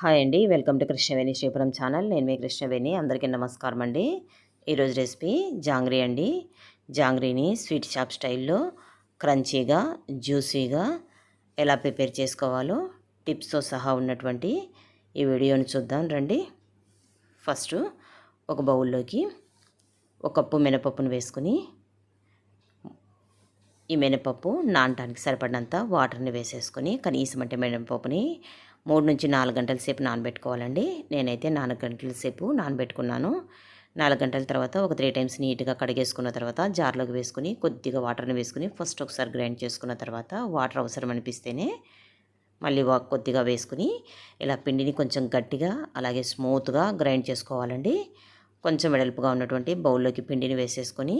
Hi అండి. Welcome to Krishnaveni Sripuram channel. నేను మీ కృష్ణవేణి. అందరికీ నమస్కారం అండి. ఈరోజు రెసిపీ జాంగ్రీ అండి. జాంగ్రీని స్వీట్ షాప్ స్టైల్లో క్రంచీగా జ్యూసీగా ఎలా ప్రిపేర్ చేసుకోవాలో టిప్స్తో సహా ఉన్నటువంటి ఈ వీడియోని చూద్దాం రండి. ఫస్ట్ ఒక బౌల్లోకి ఒక కప్పు మినపప్పును వేసుకుని ఈ మినపప్పు నానటానికి సరిపడినంత వాటర్ని వేసేసుకొని కనీసం అంటే మినపప్పుని మూడు నుంచి నాలుగు గంటల సేపు నానబెట్టుకోవాలండి. నేనైతే నాలుగు గంటల సేపు నానబెట్టుకున్నాను. నాలుగు గంటల తర్వాత ఒక త్రీ టైమ్స్ నీట్గా కడిగేసుకున్న తర్వాత జార్లోకి వేసుకుని కొద్దిగా వాటర్ని వేసుకుని ఫస్ట్ ఒకసారి గ్రైండ్ చేసుకున్న తర్వాత వాటర్ అవసరం అనిపిస్తేనే మళ్ళీ కొద్దిగా వేసుకుని ఇలా పిండిని కొంచెం గట్టిగా అలాగే స్మూత్గా గ్రైండ్ చేసుకోవాలండి. కొంచెం వెడల్పుగా ఉన్నటువంటి బౌల్లోకి పిండిని వేసేసుకొని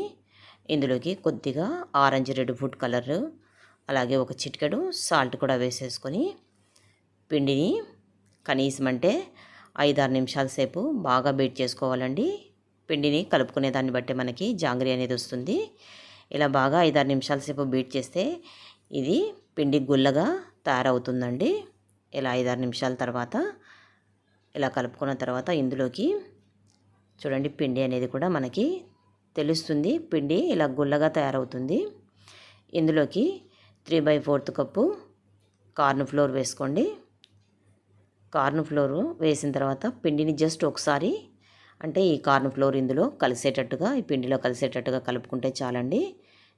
ఇందులోకి కొద్దిగా ఆరెంజ్ రెడ్ ఫుడ్ కలర్ అలాగే ఒక చిటికెడు సాల్ట్ కూడా వేసేసుకొని పిండిని కనీసం అంటే ఐదారు నిమిషాల సేపు బాగా బీట్ చేసుకోవాలండి. పిండిని కలుపుకునే దాన్ని బట్టి మనకి జాంగ్రీ అనేది వస్తుంది. ఇలా బాగా ఐదారు నిమిషాల సేపు బీట్ చేస్తే ఇది పిండి గుల్లగా తయారవుతుందండి. ఇలా ఐదారు నిమిషాల తర్వాత ఇలా కలుపుకున్న తర్వాత ఇందులోకి చూడండి పిండి అనేది కూడా మనకి తెలుస్తుంది. పిండి ఇలా గుల్లగా తయారవుతుంది. ఇందులోకి three by fourth cup corn flour వేసుకోండి. కార్న్ ఫ్లోర్ వేసిన తర్వాత పిండిని జస్ట్ ఒకసారి అంటే ఈ కార్న్ ఫ్లోర్ ఇందులో కలిసేటట్టుగా ఈ పిండిలో కలిసేటట్టుగా కలుపుకుంటే చాలండి.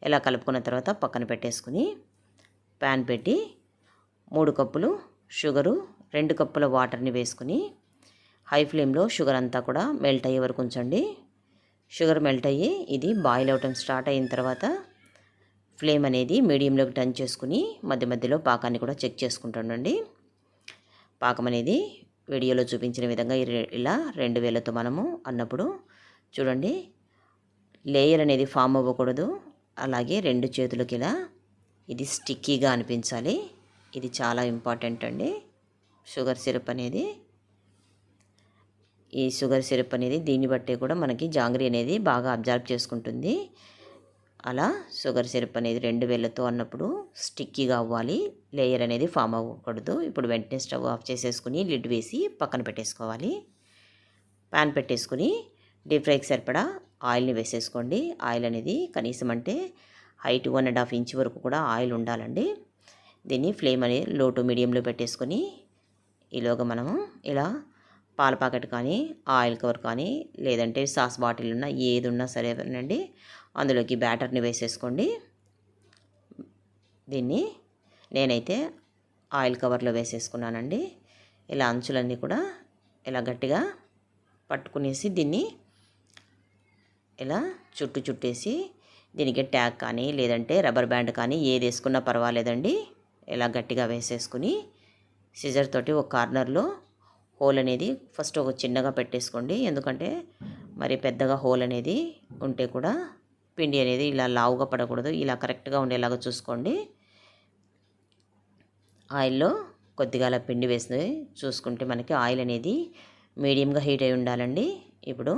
ఇలా కలుపుకున్న తర్వాత పక్కన పెట్టేసుకుని ప్యాన్ పెట్టి మూడు కప్పులు షుగరు రెండు కప్పుల వాటర్ని వేసుకుని హై ఫ్లేమ్లో షుగర్ అంతా కూడా మెల్ట్ అయ్యే వరకు ఉంచండి. షుగర్ మెల్ట్ అయ్యి ఇది బాయిల్ అవటం స్టార్ట్ అయిన తర్వాత ఫ్లేమ్ అనేది మీడియంలోకి టర్న్ చేసుకుని మధ్య మధ్యలో పాకాన్ని కూడా చెక్ చేసుకుంటానండి పాకం అనేది వీడియోలో చూపించిన విధంగా ఇలా రెండు వేలతో మనము అన్నప్పుడు చూడండి లేయర్ అనేది ఫామ్ అవ్వకూడదు. అలాగే రెండు చేతులకి ఇలా ఇది స్టిక్కీగా అనిపించాలి. ఇది చాలా ఇంపార్టెంట్ అండి. షుగర్ సిరప్ అనేది ఈ షుగర్ సిరప్ అనేది దీన్ని బట్టే కూడా మనకి జాంగ్రీ అనేది బాగా అబ్జర్వ్ చేసుకుంటుంది. అలా షుగర్ సిరప్ అనేది రెండు వేలతో అన్నప్పుడు స్టిక్కీగా అవ్వాలి. లేయర్ అనేది ఫామ్ అవ్వకూడదు. ఇప్పుడు వెంటనే స్టవ్ ఆఫ్ చేసేసుకుని లిడ్ వేసి పక్కన పెట్టేసుకోవాలి. ప్యాన్ పెట్టేసుకుని డీప్ ఫ్రైకి సరిపడా ఆయిల్ని వేసేసుకోండి. ఆయిల్ అనేది కనీసం అంటే height one and half inch వరకు కూడా ఆయిల్ ఉండాలండి. దీన్ని ఫ్లేమ్ అనేది లో టు మీడియంలో పెట్టేసుకొని ఈలోగా మనము ఇలా పాల ప్యాకెట్ కానీ ఆయిల్ కవర్ కానీ లేదంటే సాస్ బాటిల్ ఉన్నా ఏది ఉన్నా సరే అండి అందులోకి బ్యాటర్ని వేసేసుకోండి. దీన్ని నేనైతే ఆయిల్ కవర్లో వేసేసుకున్నానండి. ఇలా అంచులన్నీ కూడా ఇలా గట్టిగా పట్టుకునేసి దీన్ని ఇలా చుట్టు చుట్టేసి దీనికి ట్యాగ్ కానీ లేదంటే రబ్బర్ బ్యాండ్ కానీ ఏది వేసుకున్నా పర్వాలేదండి. ఇలా గట్టిగా వేసేసుకుని సిజర్ తోటి ఒక కార్నర్లో హోల్ అనేది ఫస్ట్ ఒక చిన్నగా పెట్టేసుకోండి. ఎందుకంటే మరి పెద్దగా హోల్ అనేది ఉంటే కూడా పిండి అనేది ఇలా లావుగా పడకూడదు. ఇలా కరెక్ట్గా ఉండేలాగా చూసుకోండి. ఆయిల్లో కొద్దిగా అలా పిండి వేసి చూసుకుంటే మనకి ఆయిల్ అనేది మీడియంగా హీట్ అయి ఉండాలండి. ఇప్పుడు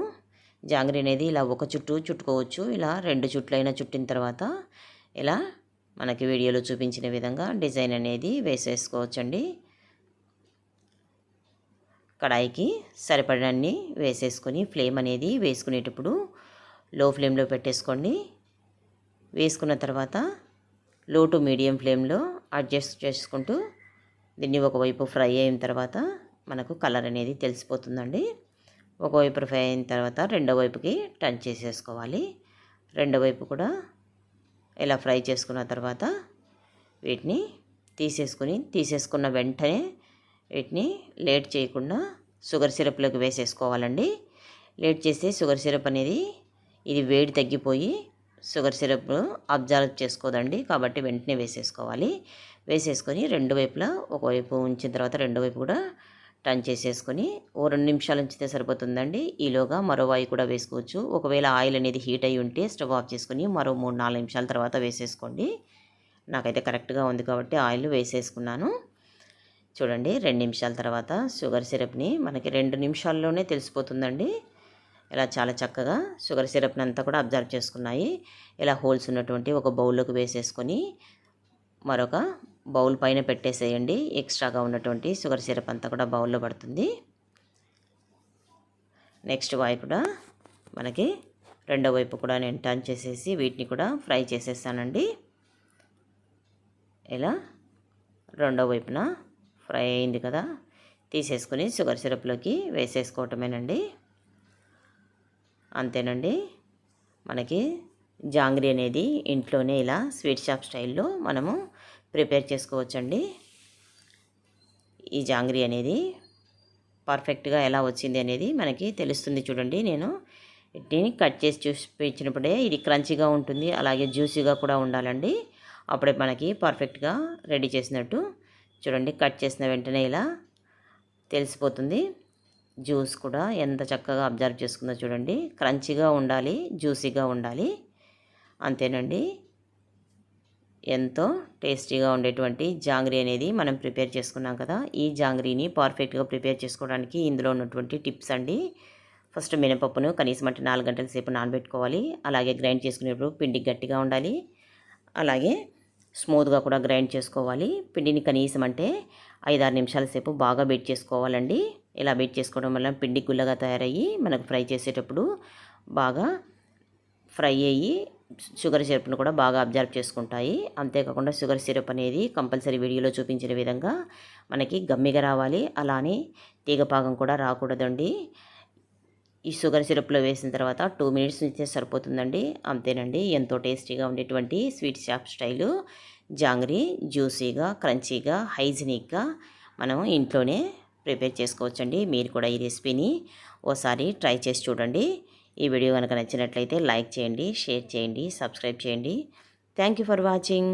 జాంగ్రీ అనేది ఇలా ఒక చుట్టూ చుట్టుకోవచ్చు. ఇలా రెండు చుట్లైనా చుట్టిన తర్వాత ఇలా మనకి వీడియోలో చూపించిన విధంగా డిజైన్ అనేది వేసేసుకోవచ్చండి. కడాయికి సరిపడన్ని వేసేసుకొని ఫ్లేమ్ అనేది వేసుకునేటప్పుడు లో ఫ్లేమ్లో పెట్టేసుకోండి. వేసుకున్న తర్వాత లో టు మీడియం ఫ్లేమ్లో అడ్జస్ట్ చేసుకుంటూ దీన్ని ఒకవైపు ఫ్రై అయిన తర్వాత మనకు కలర్ అనేది తెలిసిపోతుందండి. ఒకవైపు ఫ్రై అయిన తర్వాత రెండో వైపుకి టర్న్ చేసేసుకోవాలి. రెండో వైపు కూడా ఇలా ఫ్రై చేసుకున్న తర్వాత వీటిని తీసేసుకుని తీసేసుకున్న వెంటనే వీటిని లేట్ చేయకుండా షుగర్ సిరప్లోకి వేసేసుకోవాలండి. లేట్ చేస్తే షుగర్ సిరప్ అనేది ఇది వేడి తగ్గిపోయి షుగర్ సిరప్ అబ్జర్వ్ చేసుకోదండి. కాబట్టి వెంటనే వేసేసుకోవాలి. వేసేసుకొని రెండు వైపులా ఒకవైపు ఉంచిన తర్వాత రెండు వైపు కూడా టర్న్ చేసేసుకొని ఓ రెండు నిమిషాలు ఉంచితే సరిపోతుందండి. ఈలోగా మరో వాయి కూడా వేసుకోవచ్చు. ఒకవేళ ఆయిల్ అనేది హీట్ అయి ఉంటే స్టవ్ ఆఫ్ చేసుకొని మరో మూడు నాలుగు నిమిషాల తర్వాత వేసేసుకోండి. నాకైతే కరెక్ట్గా ఉంది కాబట్టి ఆయిల్ వేసేసుకున్నాను. చూడండి రెండు నిమిషాల తర్వాత షుగర్ సిరప్ని మనకి రెండు నిమిషాల్లోనే తెలిసిపోతుందండి. ఇలా చాలా చక్కగా షుగర్ సిరప్ని అంతా కూడా అబ్జర్వ్ చేసుకున్నాయి. ఇలా హోల్స్ ఉన్నటువంటి ఒక బౌల్లోకి వేసేసుకొని మరొక బౌల్ పైన పెట్టేసేయండి. ఎక్స్ట్రాగా ఉన్నటువంటి షుగర్ సిరప్ అంతా కూడా బౌల్లో పడుతుంది. నెక్స్ట్ వాయి కూడా మనకి రెండో వైపు కూడా నేను టర్న్ చేసేసి వీటిని కూడా ఫ్రై చేసేస్తానండి ఇలా రెండో వైపున ఫ్రై అయింది కదా తీసేసుకుని షుగర్ సిరప్లోకి వేసేసుకోవటమేనండి. అంతేనండి. మనకి జాంగ్రీ అనేది ఇంట్లోనే ఇలా స్వీట్ షాప్ స్టైల్లో మనము ప్రిపేర్ చేసుకోవచ్చండి. ఈ జాంగ్రీ అనేది పర్ఫెక్ట్గా ఎలా వచ్చింది అనేది మనకి తెలుస్తుంది చూడండి. నేను వీటిని కట్ చేసి చూపించినప్పుడే ఇది క్రంచీగా ఉంటుంది అలాగే జ్యూసీగా కూడా ఉండాలండి. అప్పుడే మనకి పర్ఫెక్ట్గా రెడీ చేసినట్టు చూడండి కట్ చేసిన వెంటనే ఇలా తెలిసిపోతుంది. జ్యూస్ కూడా ఎంత చక్కగా అబ్జర్వ్ చేసుకుందో చూడండి. క్రంచీగా ఉండాలి జ్యూసీగా ఉండాలి. అంతేనండి. ఎంతో టేస్టీగా ఉండేటువంటి జాంగ్రీ అనేది మనం ప్రిపేర్ చేసుకున్నాం కదా. ఈ జాంగ్రీని పర్ఫెక్ట్గా ప్రిపేర్ చేసుకోవడానికి ఇందులో ఉన్నటువంటి టిప్స్ అండి. ఫస్ట్ మినపప్పును కనీసం అంటే నాలుగు గంటల సేపు నానబెట్టుకోవాలి. అలాగే గ్రైండ్ చేసుకునేప్పుడు పిండి గట్టిగా ఉండాలి. అలాగే స్మూత్గా కూడా గ్రైండ్ చేసుకోవాలి. పిండిని కనీసం అంటే ఐదారు నిమిషాల సేపు బాగా బెట్ చేసుకోవాలండి. ఇలా బీట్ చేసుకోవడం వల్ల పిండి గుల్లగా తయారయ్యి మనకు ఫ్రై చేసేటప్పుడు బాగా ఫ్రై అయ్యి షుగర్ సిరప్ను కూడా బాగా అబ్జర్వ్ చేసుకుంటాయి. అంతేకాకుండా షుగర్ సిరప్ అనేది కంపల్సరీ వీడియోలో చూపించిన విధంగా మనకి గమ్మిగా రావాలి. అలానే తీగపాగం కూడా రాకూడదండి. ఈ షుగర్ సిరప్లో వేసిన తర్వాత టూ మినిట్స్ నుంచే సరిపోతుందండి. అంతేనండి. ఎంతో టేస్టీగా ఉండేటువంటి స్వీట్ షాప్ స్టైలు. జాంగ్రీ జ్యూసీగా క్రంచీగా హైజీనిక్గా మనం ఇంట్లోనే ప్రిపేర్ చేసుకోవచ్చండి. మీరు కూడా ఈ రెసిపీని ఓసారి ట్రై చేసి చూడండి. ఈ వీడియో కనుక నచ్చినట్లయితే లైక్ చేయండి షేర్ చేయండి సబ్స్క్రైబ్ చేయండి. Thank you for watching.